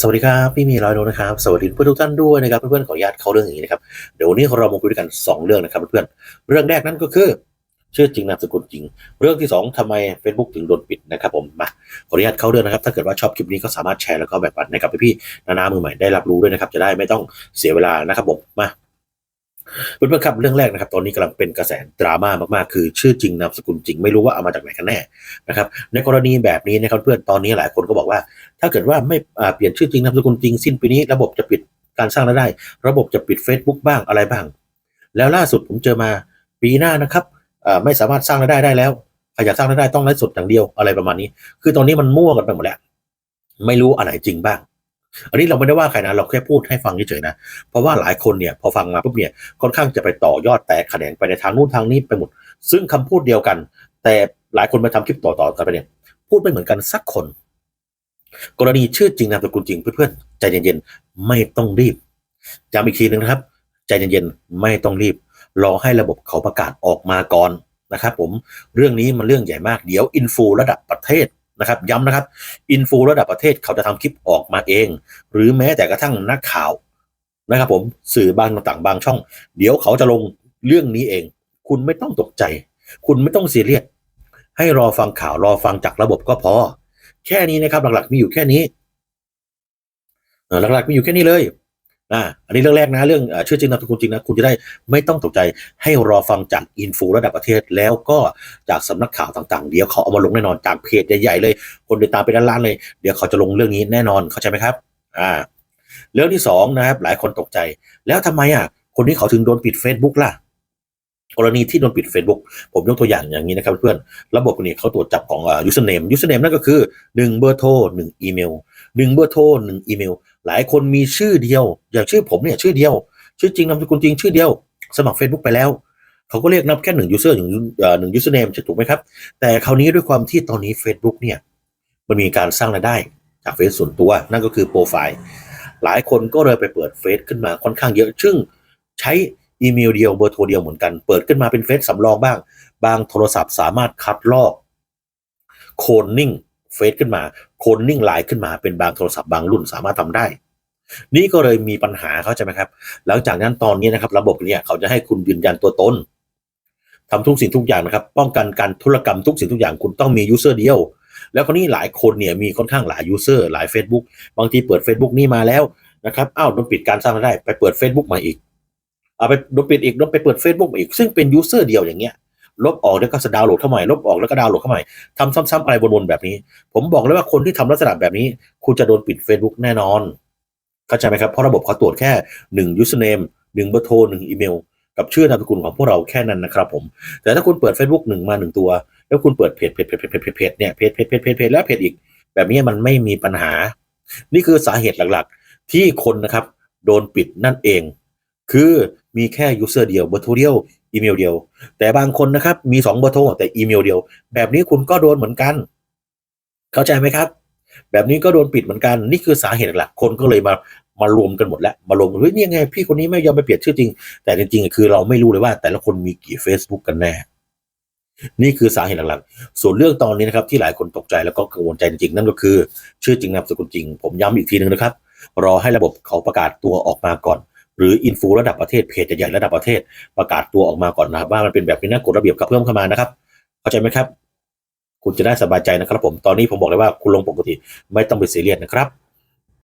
สวัสดีครับพี่มีร้อยโนนะครับสวัสดีเพื่อนทุกท่านด้วยนะครับเพื่อนๆขออนุญาตเข้าเรื่องอย่างนี้นะครับเดี๋ยววันนี้เรามาคุยด้วยกันสองเรื่องนะครับเพื่อนๆเรื่องแรกนั่นก็คือ ชื่อจริงนามสกุลจริง เรื่องที่สองทำไม Facebook ถึงโดนปิดนะครับผมมาขออนุญาตเข้าเรื่องนะครับ ถ้าเกิดว่าชอบคลิปนี้ก็สามารถแชร์แล้วก็แบ่งปันให้กับพี่ๆนานามือใหม่ได้รับรู้ด้วยนะครับจะได้ไม่ต้องเสียเวลานะครับผมมา เพื่อนๆครับเรื่องแรกนะครับ ตอนนี้กำลังเป็นกระแสดราม่ามากๆ คือชื่อจริงนามสกุลจริงไม่รู้ว่าเอามาจากไหนกันแน่นะครับในกรณีแบบนี้นะครับเพื่อนตอนนี้หลายคนก็บอกว่า ถ้าเกิดว่าไม่เปลี่ยนชื่อจริงนามสกุลจริงสิ้นปีนี้ระบบจะปิดการสร้างรายได้ ระบบจะปิด Facebook บ้างอะไรบ้าง แล้วล่าสุดผมเจอมาปีหน้านะครับไม่สามารถสร้างรายได้ได้แล้วใครอยากสร้างรายได้ต้องไลฟ์สดอย่างเดียวอะไรประมาณนี้ คือตอนนี้มันมั่วกันไปหมดแล้วไม่รู้อะไรจริงบ้าง อันนี้เราไม่ได้ว่าใครนะเราแค่พูดให้ฟังเฉยๆนะ เพราะว่าหลายคนเนี่ยพอฟังมาปุ๊บเนี่ยค่อนข้างจะไปต่อยอดแตกแขนงไปในทางนู้นทางนี้ไปหมด ซึ่งคำพูดเดียวกัน แต่หลายคนมาทำคลิปต่อๆกันไปเนี่ยพูดไม่เหมือนกันสักคน กรณีชื่อจริงนามสกุลจริงเพื่อนๆใจเย็นๆไม่ต้องรีบย้ำอีกทีหนึ่งนะครับ ใจเย็นๆไม่ต้องรีบ รอให้ระบบเขาประกาศออกมาก่อนนะครับผมเรื่องนี้มันเรื่องใหญ่มากเดี๋ยวอินฟูระดับประเทศ นะครับย้ำนะครับอินฟูระดับประเทศเขาจะทำคลิปออกมาเอง หรือแม้แต่กระทั่งนักข่าวนะครับผมสื่อบางต่างบางช่อง เดี๋ยวเขาจะลงเรื่องนี้เอง คุณไม่ต้องตกใจ คุณไม่ต้องซียเรียสให้รอฟังข่าวรอฟังจากระบบก็พอ แค่นี้นะครับ หลักๆมีอยู่แค่นี้หลักๆมีอยู่แค่นี้เลย อ่าอันนี้เรื่องแรกนะเรื่องเชื่อจริงนามสกุลจริงนะคุณจะได้ไม่ต้องตกใจให้รอฟังจากอินฟูระดับประเทศแล้วก็จากสำนักข่าวต่างๆ เดี๋ยวเขาเอามาลงแน่นอนจากเพจใหญ่ๆเลย คนติดตามเป็นล้านๆเลย เดี๋ยวเขาจะลงเรื่องนี้แน่นอนเข้าใจไหมครับอ่าเรื่องที่สองนะครับหลายคนตกใจ แล้วทำไมอะคนนี้เขาถึงโดนปิด Facebook ล่ะ กรณีที่โดนปิด Facebook ผมยกตัวอย่างอย่างนี้นะครับเพื่อนระบบนี้เขาตรวจจับของอ่า username username นั่นก็คือ1เบอร์โทร1อีเมล1เบอร์โทร1อีเมลหลายคนมีชื่อเดียว อย่างชื่อผมเนี่ยชื่อเดียว ชื่อจริงนามสกุลจริงชื่อเดียว สมัคร Facebook ไปแล้วเขาก็เรียกนับแค่หนึ่ง user หนึ่งหนึ่ง username ถูกไหมครับ แต่คราวนี้ด้วยความที่ตอนนี้ Facebook เนี่ยมันมีการสร้างรายได้จากเฟซส่วนตัวนั่นก็คือโปรไฟล์หลายคนก็เลยไปเปิดเฟซขึ้นมาค่อนข้างเยอะซึ่งใช้ อีเมลเดียวเบอร์โทรเดียวเหมือนกัน เปิดขึ้นมาเป็นเฟซสำรองบ้าง บางโทรศัพท์สามารถคัดลอกโคนนิ่งเฟซขึ้นมาโคนนิ่งไลน์ขึ้นมาเป็นบางโทรศัพท์บางรุ่นสามารถทำได้ นี่ก็เลยมีปัญหาเข้าใจไหมครับ หลังจากนั้นตอนนี้นะครับ ระบบเนี่ยเขาจะให้คุณยืนยันตัวตนทำทุกสิ่งทุกอย่างนะครับ ป้องกันการธุรกรรมทุกสิ่งทุกอย่างคุณต้องมียูเซอร์เดียว แล้วคนนี้หลายคนเนี่ยมีค่อนข้างหลายยูเซอร์หลาย Facebook บางทีเปิด Facebook นี่มาแล้วนะครับอ้าวโดนปิดการสร้างรายได้ ไปเปิด Facebook มาอีก เอาไปโดนปิดอีกโดนไปเปิด Facebook อีก ซึ่งเป็นยูเซอร์เดียวอย่างเงี้ยลบออกแล้วก็ดาวน์โหลดเข้าใหม่ลบออกแล้วก็ดาวน์โหลดเข้าใหม่ทำซ้ำๆอะไรวนๆแบบนี้ ผมบอกเลยว่าคนที่ทำลักษณะแบบนี้ คุณจะโดนปิด Facebook แน่นอนเข้าใจไหมครับเพราะระบบเขาตรวจแค่หนึ่ง username หนึ่งเบอร์โทรหนึ่งอีเมลกับชื่อนามสกุลของพวกเราแค่นั้นนะครับผม แต่ถ้าคุณเปิด Facebook หนึ่งมาหนึ่งตัว แล้วคุณเปิดเพจเพจเพจเพจเพจเพจเพจเนี่ยเพจเพจเพจเพจเพจแล้วเพจอีก แบบนี้มันไม่มีปัญหา นี่คือสาเหตุหลักๆ ที่คนนะครับ โดนปิดนั่นเอง คือมีแค่ยูเซอร์เดียวเบอร์โทรเดียวอีเมลเดียว แต่บางคนนะครับมีสองเบอร์โทรแต่อีเมลเดียว แบบนี้คุณก็โดนเหมือนกัน เข้าใจไหมครับ แบบนี้ก็โดนปิดเหมือนกันนี่คือสาเหตุหลักคนก็เลยมามารวมกันหมดแล้วมารวมกันเฮ้ยนี่ไง พี่คนนี้ไม่ยอมไปเปลี่ยนชื่อจริง แต่จริงๆคือเราไม่รู้เลยว่า แต่ละคนมีกี่ Facebook กันแน่นี่คือสาเหตุหลักๆ ส่วนเรื่องตอนนี้นะครับที่หลายคนตกใจแล้วก็กังวลใจจริงๆ นั่นก็คือ ชื่อจริงนามสกุลจริง ผมย้ำอีกทีหนึ่งนะครับ รอให้ระบบเขาประกาศตัวออกมาก่อน หรืออินฟูระดับประเทศเพจใหญ่ระดับประเทศประกาศตัวออกมาก่อนนะครับว่ามันเป็นแบบนี้นะกฎระเบียบกับเพิ่มเข้ามานะครับ เข้าใจไหมครับ คุณจะได้สบายใจนะครับ ผมตอนนี้ผมบอกเลยว่าคุณลงปกติไม่ต้องไปเซีเรียสนะครับ